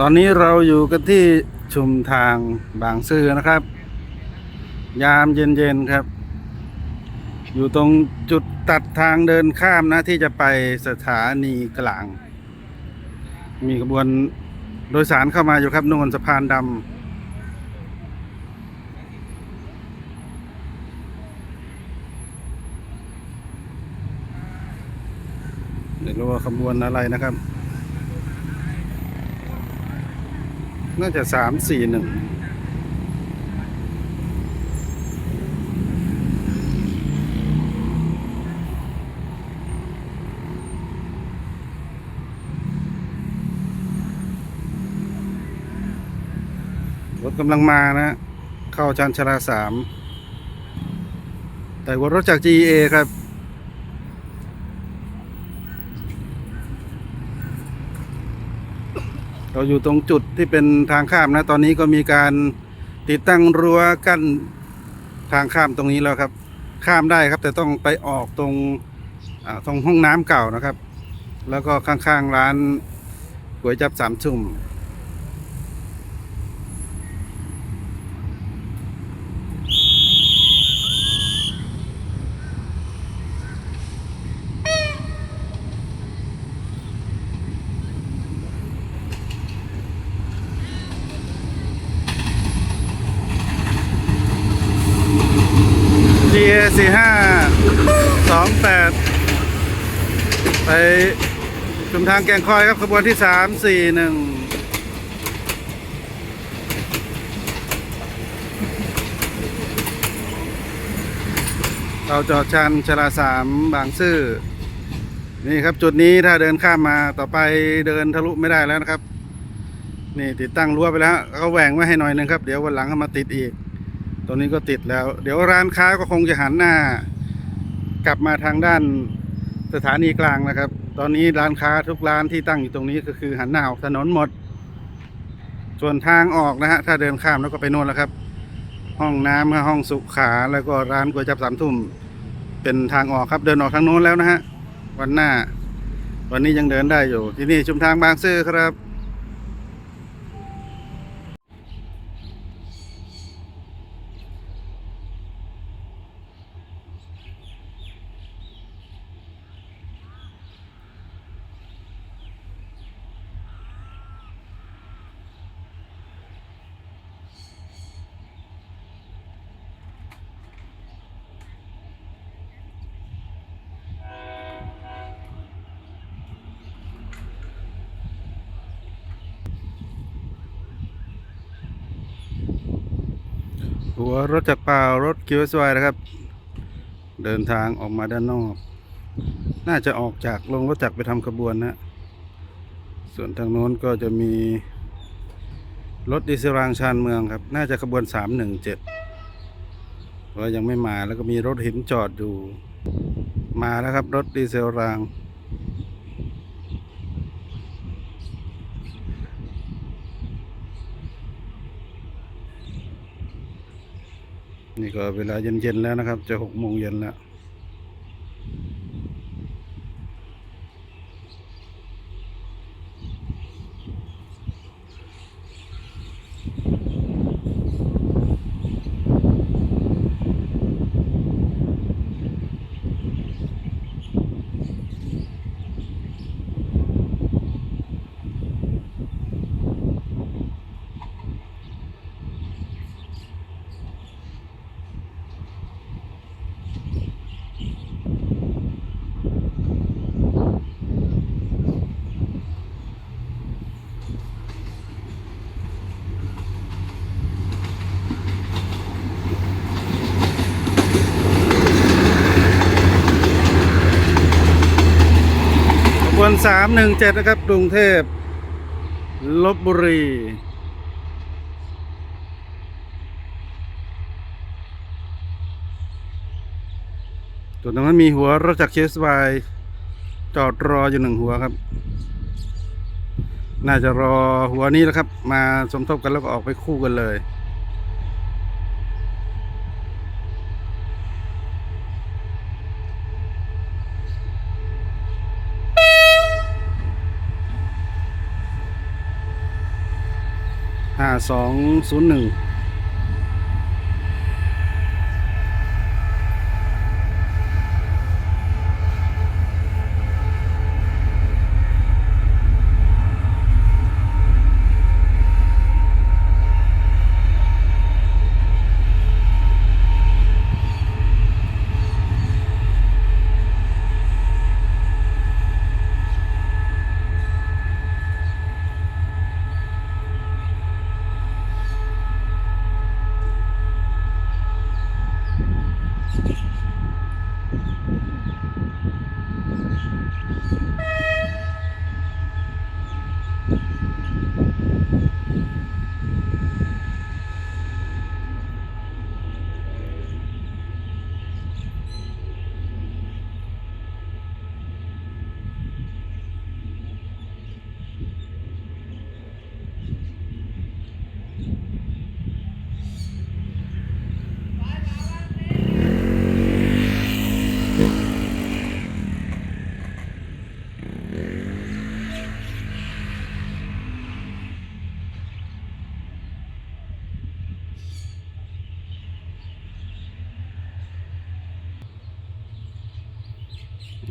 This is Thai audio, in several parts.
ตอนนี้เราอยู่กันที่ชุมทางบางซื่อนะครับ ยามเย็นๆครับ อยู่ตรงจุดตัดทางเดินข้ามนะที่จะไปสถานีกลาง มีขบวนโดยสารเข้ามาอยู่ครับนู่นสะพานดำไม่รู้ว่าขบวนอะไรนะครับ น่าจะสามสี่หนึ่งรถกำลังมานะ เข้าชันชลาสามแต่ว่ารถจาก GEA ครับ เราอยู่ตรงจุดที่เป็นทางข้ามนะ ตอนนี้ก็มีการติดตั้งรั้วกั้นทางข้ามตรงนี้แล้วครับ ข้ามได้ครับ แต่ต้องไปออกตรงตรงห้องน้ำเก่านะครับ แล้วก็ข้างๆร้านก๋วยจับสามชุ่ม GA สี่ห้า สองแปดไปชุมทางแกงคอยครับขบวนที่สามสี่หนึ่งเราจอดชันชลาสามบางซื่อนี่ครับจุดนี้ถ้าเดินข้ามมาต่อไปเดินทะลุไม่ได้แล้วนะครับ นี่ติดตั้งรั้วไปแล้วเขาแหว่งไว้ให้หน่อยหนึงครับ เดี๋ยววันหลังเขามาติดอีก ตรงนี้ก็ติดแล้ว เดี๋ยวร้านค้าก็คงจะหันหน้า กลับมาทางด้านสถานีกลางนะครับ ตอนนี้ร้านค้าทุกร้านที่ตั้งอยู่ตรงนี้ก็คือหันหน้าออกถนนหมด ส่วนทางออกนะฮะถ้าเดินข้ามแล้วก็ไปโน่นแล้วครับ ห้องน้ำห้องสุขาแล้วก็ร้านก๋วยจับสามทุ่ม เป็นทางออกครับเดินออกทางโน้นแล้วนะฮะวันหน้า วันนี้ยังเดินได้อยู่ที่นี่ชุมทางบางซื่อครับ หัวรถจักรเปล่ารถคิวสวายนะครับ เดินทางออกมาด้านนอก น่าจะออกจากลงรถจักรไปทำขบวนนะ ส่วนทางโน้นก็จะมีรถดีเซลรางชานเมืองครับ น่าจะขบวนสามหนึ่งเจ็ดว่ายังไม่มาแล้วก็มีรถหินจอดอยู่ มาแล้วครับรถดีเซลราง นี่ก็เวลาเย็นๆแล้วนะครับ จะหกโมงเย็นแล้ว วนสามหนึ่งเจ็ดนะครับ กรุงเทพลบบุรีส่วนตรงนั้นมีหัวรถจักรเคสไวจอดรออยู่หนึ่งหัวครับ น่าจะรอหัวนี้แล้วครับ มาสมทบกันแล้วก็ออกไปคู่กันเลย 5201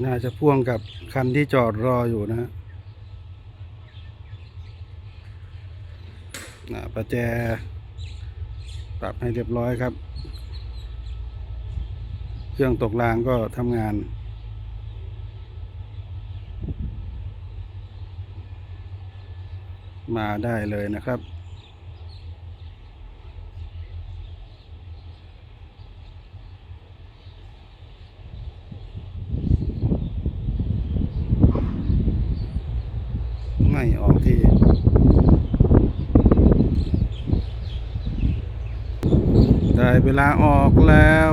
น่าจะพ่วงกับคันที่จอดรออยู่นะฮะประแจปรับให้เรียบร้อยครับ เครื่องตกรางก็ทำงาน มาได้เลยนะครับ ออกทีได้เวลาออกแล้ว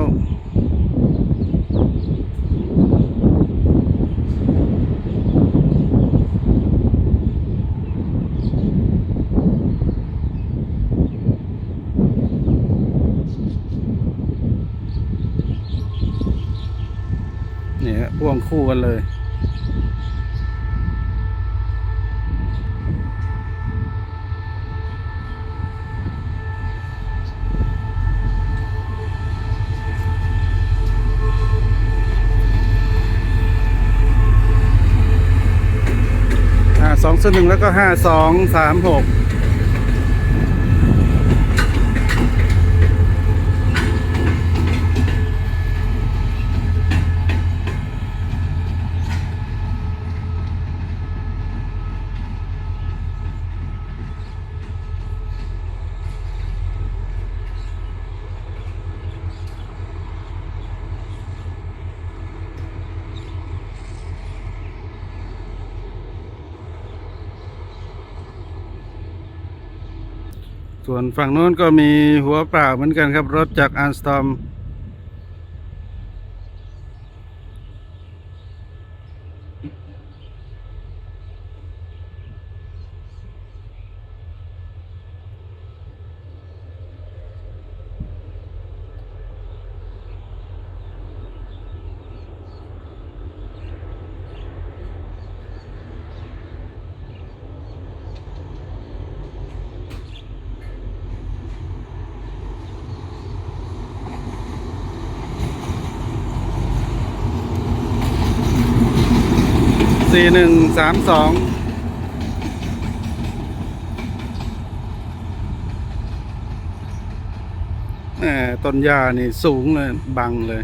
เนี่ยฮะพ่วงคู่กันเลย ห้าสองส่วนหนึ่งแล้วก็ห้าสองสามหก ส่วนฝั่งโน้นก็มีหัวเปล่าเหมือนกันครับ รถจากอันสตอม สี่หนึ่งสามสองต้นหญ้านี่สูงเลย บังเลย